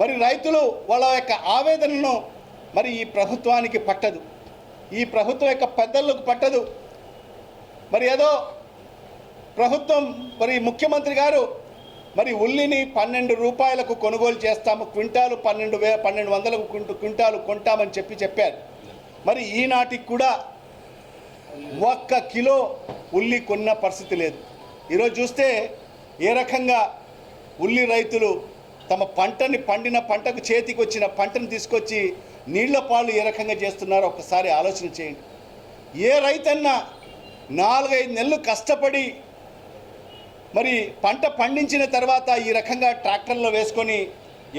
మరి రైతులు వాళ్ళ యొక్క ఆవేదనను మరి ఈ ప్రభుత్వానికి పట్టదు. ఈ ప్రభుత్వం యొక్క పెద్దలకు పట్టదు. మరి ఏదో ప్రభుత్వం మరి ముఖ్యమంత్రి గారు మరి ఉల్లిని పన్నెండు రూపాయలకు కొనుగోలు చేస్తాము క్వింటాలు పన్నెండు వే పన్నెండు వందలకు క్వింటాలు కొంటామని చెప్పి చెప్పారు. మరి ఈనాటికి కూడా ఒక్క కిలో ఉల్లి కొన్న పరిస్థితి లేదు. ఈరోజు చూస్తే ఏ రకంగా ఉల్లి రైతులు తమ పంటని పండిన పంటకు చేతికి వచ్చిన పంటను తీసుకొచ్చి నీళ్ళ పాలు ఏ రకంగా చేస్తున్నారో ఒకసారి ఆలోచన చేయండి. ఏ రైతన్నా నాలుగైదు నెలలు కష్టపడి మరి పంట పండించిన తర్వాత ఈ రకంగా ట్రాక్టర్లో వేసుకొని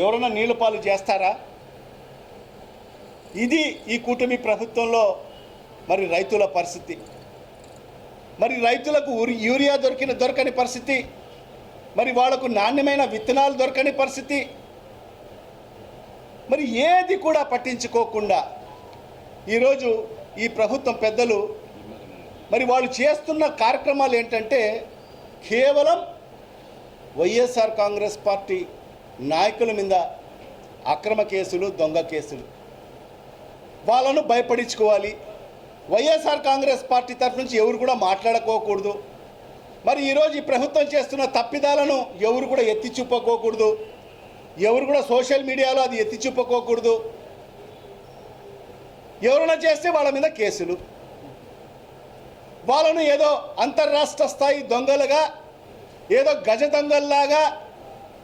ఎవరైనా నీళ్ళ పాలు చేస్తారా? ఇది ఈ కూటమి ప్రభుత్వంలో మరి రైతుల పరిస్థితి. మరి రైతులకు యూరియా దొరికిన దొరకని పరిస్థితి. మరి వాళ్ళకు నాణ్యమైన విత్తనాలు దొరకని పరిస్థితి. మరి ఏది కూడా పట్టించుకోకుండా ఈరోజు ఈ ప్రభుత్వం పెద్దలు మరి వాళ్ళు చేస్తున్న కార్యక్రమాలు ఏంటంటే కేవలం వైఎస్ఆర్ కాంగ్రెస్ పార్టీ నాయకుల మీద అక్రమ కేసులు దొంగ కేసులు. వాళ్ళను భయపడించుకోవాలి. వైఎస్ఆర్ కాంగ్రెస్ పార్టీ తరఫు నుంచి ఎవరు కూడా మాట్లాడుకోకూడదు. మరి ఈరోజు ఈ ప్రభుత్వం చేస్తున్న తప్పిదాలను ఎవరు కూడా ఎత్తి చూపుకోకూడదు. ఎవరు కూడా సోషల్ మీడియాలో అది ఎత్తి చూపుకోకూడదు. ఎవరైనా చేస్తే వాళ్ళ మీద కేసులు. వాళ్ళను ఏదో అంతర్రాష్ట్ర స్థాయి దొంగలుగా ఏదో గజ దొంగల్లాగా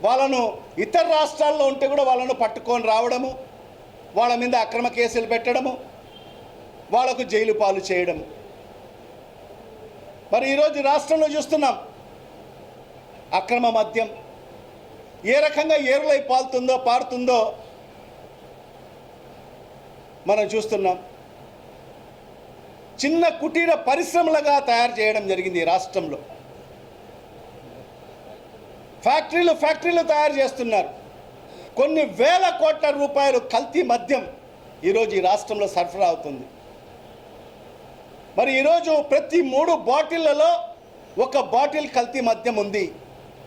వాళ్ళను ఇతర రాష్ట్రాల్లో ఉంటే కూడా వాళ్ళను పట్టుకొని రావడము వాళ్ళ మీద అక్రమ కేసులు పెట్టడము వాళ్ళకు జైలు పాలు చేయడము. మరి ఈరోజు రాష్ట్రంలో చూస్తున్నాం. అక్రమ మద్యం ఏ రకంగా ఏరులై పాలుతుందో పారుతుందో మనం చూస్తున్నాం. చిన్న కుటీర పరిశ్రమలుగా తయారు చేయడం జరిగింది రాష్ట్రంలో. ఫ్యాక్టరీలు ఫ్యాక్టరీలు తయారు చేస్తున్నారు. కొన్ని వేల కోట్ల రూపాయలు కల్తీ మద్యం ఈరోజు ఈ రాష్ట్రంలో సరఫరా అవుతుంది. మరి ఈరోజు ప్రతి మూడు బాటిళ్ళలో ఒక బాటిల్ కల్తీ మద్యం ఉంది.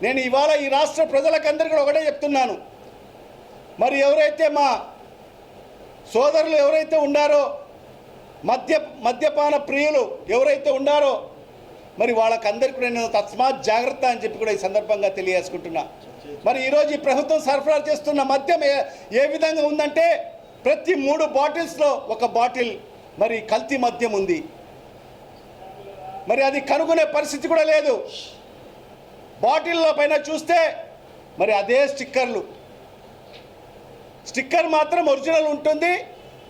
నేను ఇవాళ ఈ రాష్ట్ర ప్రజలకందరికీ కూడా ఒకటే చెప్తున్నాను. మరి ఎవరైతే మా సోదరులు ఎవరైతే ఉన్నారో మద్య మద్యపాన ప్రియులు ఎవరైతే ఉన్నారో మరి వాళ్ళకందరికీ నేను తస్మాత్ జాగ్రత్త అని చెప్పి కూడా ఈ సందర్భంగా తెలియజేసుకుంటున్నా. మరి ఈరోజు ఈ ప్రభుత్వం సరఫరా చేస్తున్న మద్యం ఏ ఏ విధంగా ఉందంటే ప్రతి మూడు బాటిల్స్లో ఒక బాటిల్ మరి కల్తీ మద్యం ఉంది. మరి అది కనుగొనే పరిస్థితి కూడా లేదు. బాటిల్ల పైన చూస్తే మరి అదే స్టిక్కర్లు. స్టిక్కర్ మాత్రం ఒరిజినల్ ఉంటుంది.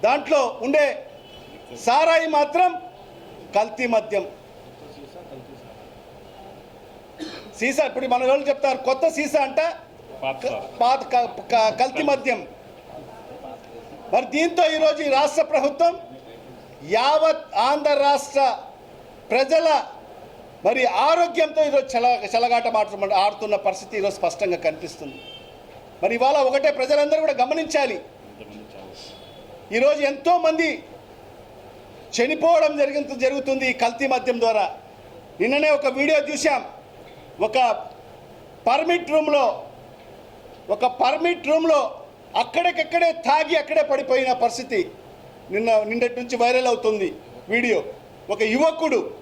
దాంట్లో ఉండే సారాయి మాత్రం కల్తీ మద్యం. సీసా ఇప్పుడు మన వాళ్ళు చెప్తారు కొత్త సీసా అంట పాత కల్తీ మద్యం. మరి దీంతో ఈరోజు ఈ రాష్ట్ర ప్రభుత్వం యావత్ ఆంధ్ర రాష్ట్ర ప్రజల మరి ఆరోగ్యంతో ఈరోజు చల చెలగాట మాట్లా ఆడుతున్న పరిస్థితి ఈరోజు స్పష్టంగా కనిపిస్తుంది. మరి ఇవాళ ఒకటే ప్రజలందరూ కూడా గమనించాలి. ఈరోజు ఎంతోమంది చనిపోవడం జరిగి జరుగుతుంది ఈ కల్తీ మద్యం ద్వారా. నిన్ననే ఒక వీడియో చూసాం ఒక పర్మిట్ రూమ్లో ఒక పర్మిట్ రూమ్లో అక్కడికక్కడే తాగి అక్కడే పడిపోయిన పరిస్థితి నిన్న నిన్నటి నుంచి వైరల్ అవుతుంది వీడియో. ఒక యువకుడు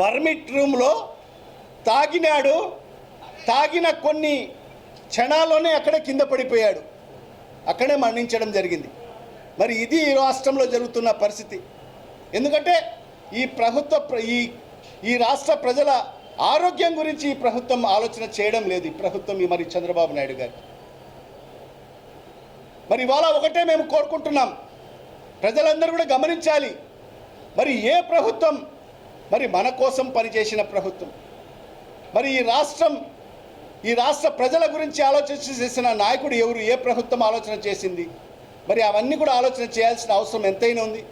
పర్మిట్ రూమ్లో తాగినాడు తాగిన కొన్ని క్షణాల్లోనే అక్కడే కింద పడిపోయాడు. అక్కడే మరణించడం జరిగింది. మరి ఇది ఈ రాష్ట్రంలో జరుగుతున్న పరిస్థితి. ఎందుకంటే ఈ ప్రభుత్వ ప్ర- ఈ ఈ రాష్ట్ర ప్రజల ఆరోగ్యం గురించి ఈ ప్రభుత్వం ఆలోచన చేయడం లేదు. ఈ ప్రభుత్వం ఈ మరి చంద్రబాబు నాయుడు గారు. మరి ఇవాళ ఒకటే మేము కోరుకుంటున్నాం. ప్రజలందరూ కూడా గమనించాలి. మరి ఏ ప్రభుత్వం? మరి మన కోసం పనిచేసిన ప్రభుత్వం. మరి ఈ రాష్ట్రం ఈ రాష్ట్ర ప్రజల గురించి ఆలోచన చేసిన నాయకుడు ఎవరు? ఏ ప్రభుత్వం ఆలోచన చేసింది? మరి అవన్నీ కూడా ఆలోచన చేయాల్సిన అవసరం ఎంతైనా ఉంది.